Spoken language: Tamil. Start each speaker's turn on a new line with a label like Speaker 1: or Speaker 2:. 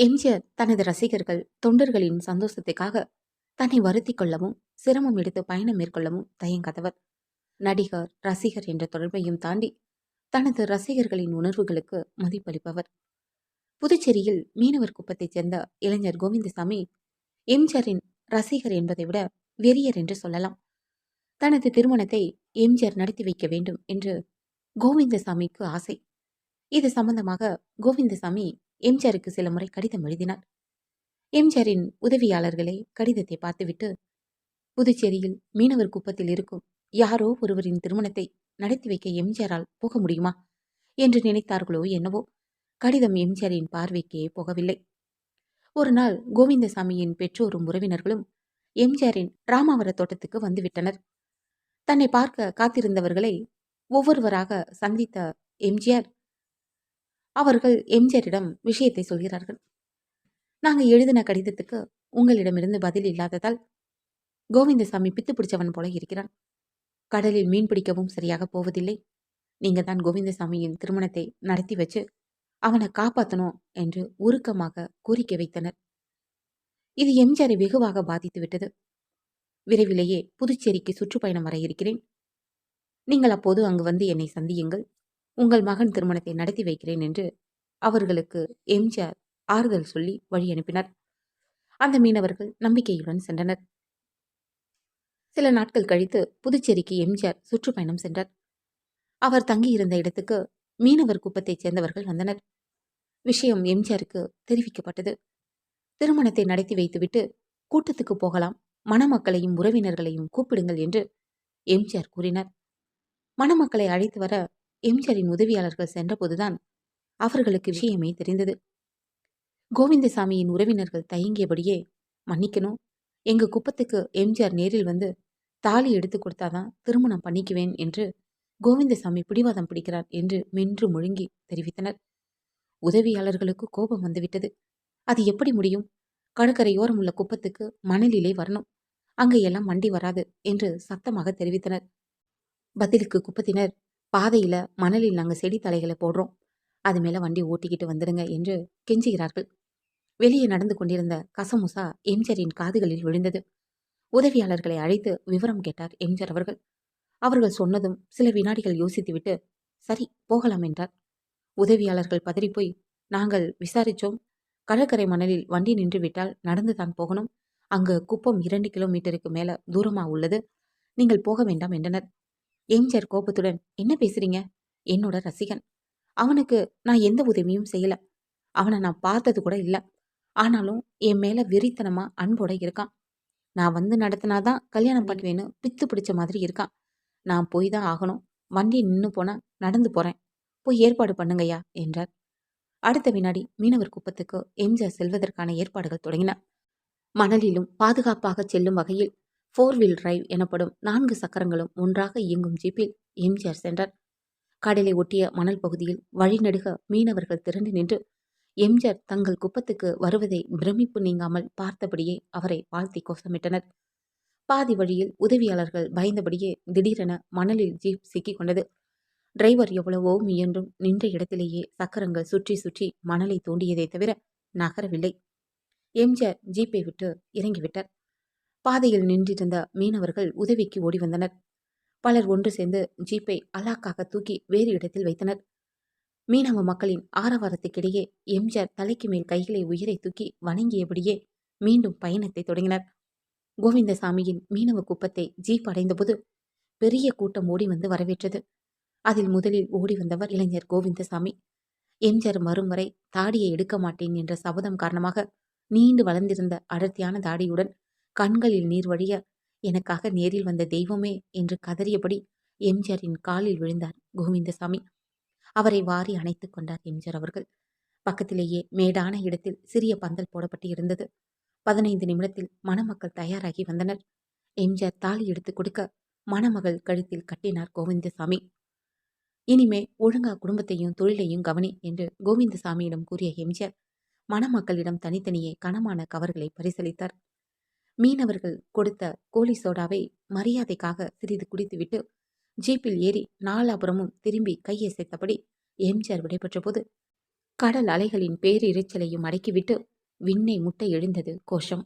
Speaker 1: எம்ஜிஆர் தனது ரசிகர்கள் தொண்டர்களின் சந்தோஷத்துக்காக தன்னை வருத்தி கொள்ளவும் சிரமம் எடுத்து பயணம் மேற்கொள்ளவும் தயங்காதவர். நடிகர் ரசிகர் என்ற தொடர்பையும் தாண்டி தனது ரசிகர்களின் உணர்வுகளுக்கு மதிப்பளிப்பவர். புதுச்சேரியில் மீனவர் குப்பத்தைச் சேர்ந்த இளைஞர் கோவிந்தசாமி எம்ஜிஆரின் ரசிகர் என்பதை விட வெறியர் என்று சொல்லலாம். தனது திருமணத்தை எம்ஜிஆர் நடத்தி வைக்க வேண்டும் என்று கோவிந்தசாமிக்கு ஆசை. இது சம்பந்தமாக கோவிந்தசாமி எம்ஜிஆருக்கு சில முறை கடிதம் எழுதினார் எம்ஜிஆரின் உதவியாளர்களே கடிதத்தை பார்த்துவிட்டு புதுச்சேரியில் மீனவர் குப்பத்தில் இருக்கும் யாரோ ஒருவரின் திருமணத்தை நடத்தி வைக்க எம்ஜிஆரால் போக முடியுமா? என்று நினைத்தார்களோ என்னவோ கடிதம் எம்ஜிஆரின் பார்வைக்கே போகவில்லை. ஒரு நாள் கோவிந்தசாமியின் பெற்றோரும் உறவினர்களும் எம்ஜிஆரின் ராமாவர தோட்டத்துக்கு வந்துவிட்டனர். தன்னை பார்க்க காத்திருந்தவர்களை ஒவ்வொருவராக சந்தித்த எம்ஜிஆர் அவர்கள் எம்ஜிஆரிடம் விஷயத்தை சொல்கிறார்கள். நாங்கள் எழுதின கடிதத்துக்கு உங்களிடமிருந்து பதில் இல்லாததால் கோவிந்தசாமி பித்து பிடிச்சவன் போல இருக்கிறான். கடலில் மீன் பிடிக்கவும் சரியாக போவதில்லை. நீங்கள் தான் கோவிந்தசாமியின் திருமணத்தை நடத்தி வச்சு அவனை காப்பாற்றணும் என்று உருக்கமாக கோரிக்கை வைத்தனர். இது எம்ஜிஆரை வெகுவாக பாதித்து விட்டது. விரைவிலேயே புதுச்சேரிக்கு சுற்றுப்பயணம் வர இருக்கிறேன். நீங்கள் அப்போது அங்கு வந்து என்னை சந்தியுங்கள். உங்கள் மகன் திருமணத்தை நடத்தி வைக்கிறேன் என்று அவர்களுக்கு எம்ஜிஆர் ஆறுதல் சொல்லி வழி அனுப்பினார். அந்த மீனவர்கள் நம்பிக்கையுடன் சென்றனர். சில நாட்கள் கழித்து புதுச்சேரிக்கு எம்ஜிஆர் சுற்றுப்பயணம் சென்றார். அவர் தங்கியிருந்த இடத்துக்கு மீனவர் குப்பத்தைச் சேர்ந்தவர்கள் வந்தனர். விஷயம் எம்ஜிஆருக்கு தெரிவிக்கப்பட்டது. திருமணத்தை நடத்தி வைத்துவிட்டு கூட்டத்துக்கு போகலாம் மணமக்களையும் உறவினர்களையும் கூப்பிடுங்கள் என்று எம்ஜிஆர் கூறினார். மணமக்களை அழைத்து வர எம்ஜிஆரின் உதவியாளர்கள் சென்றபோதுதான் அவர்களுக்கு விஷயமே தெரிந்தது. கோவிந்தசாமியின் உறவினர்கள் தயங்கியபடியே மன்னிக்கணும். எங்க குப்பத்துக்கு எம்ஜிஆர் நேரில் வந்து தாலி எடுத்து கொடுத்தாதான் திருமணம் பண்ணிக்குவேன் என்று கோவிந்தசாமி பிடிவாதம் பிடிக்கிறார் என்று மென்று முழுங்கி தெரிவித்தனர். உதவியாளர்களுக்கு கோபம் வந்துவிட்டது. அது எப்படி முடியும்? கடற்கரையோரம் உள்ள குப்பத்துக்கு மணலிலே வரணும். அங்கே எல்லாம் வண்டி வராது என்று சத்தமாக தெரிவித்தனர். பதிலுக்கு குப்பத்தினர் பாதையில் மணலில் நாங்கள் செடி தலைகளை போடுறோம். அது மேலே வண்டி ஓட்டிக்கிட்டு வந்துடுங்க என்று கெஞ்சுகிறார்கள். வெளியே நடந்து கொண்டிருந்த கசமுசா எம்ஜரின் காதுகளில் விழுந்தது. உதவியாளர்களை அழைத்து விவரம் கேட்டார் எம்ஜர் அவர்கள். அவர்கள் சொன்னதும் சில வினாடிகள் யோசித்துவிட்டு சரி போகலாம் என்றார். உதவியாளர்கள் பதறிப்போய் நாங்கள் விசாரித்தோம் கடற்கரை மணலில் வண்டி நின்று விட்டால் நடந்துதான் போகணும். அங்கு குப்பம் இரண்டு கிலோமீட்டருக்கு மேல தூரமா உள்ளது. நீங்கள் போக வேண்டாம் என்றனர். எம்ஜிஆர் கோபத்துடன் என்ன பேசுறீங்க? என்னோட ரசிகன். அவனுக்கு நான் எந்த உதவியும் செய்யல. அவனை நான் பார்த்தது கூட இல்லை. ஆனாலும் என் மேல வெறித்தனமா அன்போட இருக்கான். நான் வந்து நடத்தினாதான் கல்யாணம் பண்ணுவேன்னு பித்து பிடிச்ச மாதிரி இருக்கான். நான் போய் தான் ஆகணும். வண்டி நின்று போனா நடந்து போறேன். போய் ஏற்பாடு பண்ணுங்கய்யா என்றார். அடுத்த வினாடி மீனவர் குப்பத்துக்கு எம்ஜிஆர் செல்வதற்கான ஏற்பாடுகள் தொடங்கின. மணலிலும் பாதுகாப்பாக செல்லும் வகையில் ஃபோர் வீல் டிரைவ் எனப்படும் நான்கு சக்கரங்களும் ஒன்றாக இயங்கும் ஜீப்பில் எம்ஜிஆர் சென்றார். கடலை ஒட்டிய மணல் பகுதியில் வழிநடுக மீனவர்கள் திரண்டு நின்று எம்ஜிஆர் தங்கள் குப்பத்துக்கு வருவதை பிரமிப்பு நீங்காமல் பார்த்தபடியே அவரை வாழ்த்தி கோஷமிட்டனர். பாதி வழியில் உதவியாளர்கள் பயந்தபடியே திடீரென மணலில் ஜீப் சிக்கிக் கொண்டது. டிரைவர் எவ்வளவோ முயன்றும் நின்ற இடத்திலேயே சக்கரங்கள் சுற்றி சுற்றி மணலை தோண்டியதை தவிர நகரவில்லை. எம்ஜிஆர் ஜீப்பை விட்டு இறங்கிவிட்டார். பாதையில் நின்றிருந்த மீனவர்கள் உதவிக்கு ஓடி வந்தனர். பலர் ஒன்று சேர்ந்து ஜீப்பை அலாக்காக தூக்கி வேறு இடத்தில் வைத்தனர். மீனவ மக்களின் ஆரவாரத்துக்கிடையே எம்ஜிஆர் தலைக்கு மேல் கைகளை உயிரை தூக்கி வணங்கியபடியே மீண்டும் பயணத்தை தொடங்கினர். கோவிந்தசாமியின் மீனவ குப்பத்தை ஜீப் அடைந்தபோது பெரிய கூட்டம் ஓடி வந்து வரவேற்றது. அதில் முதலில் ஓடி வந்தவர் இளைஞர் கோவிந்தசாமி. எம்ஜிஆர் மறும் வரை தாடியை எடுக்க மாட்டேன் என்ற சபதம் காரணமாக நீண்டு வளர்ந்திருந்த அடர்த்தியான தாடியுடன் கண்களில் நீர் வழிய எனக்காக நேரில் வந்த தெய்வமே என்று கதறியபடி எம்ஜிஆரின் காலில் விழுந்தார் கோவிந்தசாமி. அவரை வாரி அணைத்து கொண்டார் எம்ஜிஆர் அவர்கள். பக்கத்திலேயே மேடான இடத்தில் சிறிய பந்தல் போடப்பட்டு இருந்தது. பதினைந்து நிமிடத்தில் மணமக்கள் தயாராகி வந்தனர். எம்ஜிஆர் தாலி எடுத்துக் கொடுக்க மணமகள் கழுத்தில் கட்டினார் கோவிந்தசாமி. இனிமே ஒழுங்கா குடும்பத்தையும் தொழிலையும் கவனி என்று கோவிந்தசாமியிடம் கூறிய எம்ஜிஆர் மணமக்களிடம் தனித்தனியே கனமான கவர்களை பரிசளித்தார். மீனவர்கள் கொடுத்த கோழி சோடாவை மரியாதைக்காக சிறிது குடித்துவிட்டு ஜீப்பில் ஏறி நாலாபுரமும் திரும்பி கையசைத்தபடி எம்ஜிஆர் விடைபெற்ற போது கடல் அலைகளின் பேரிரைச்சலையும் அடக்கிவிட்டு விண்ணை முட்டை எழுந்தது கோஷம்.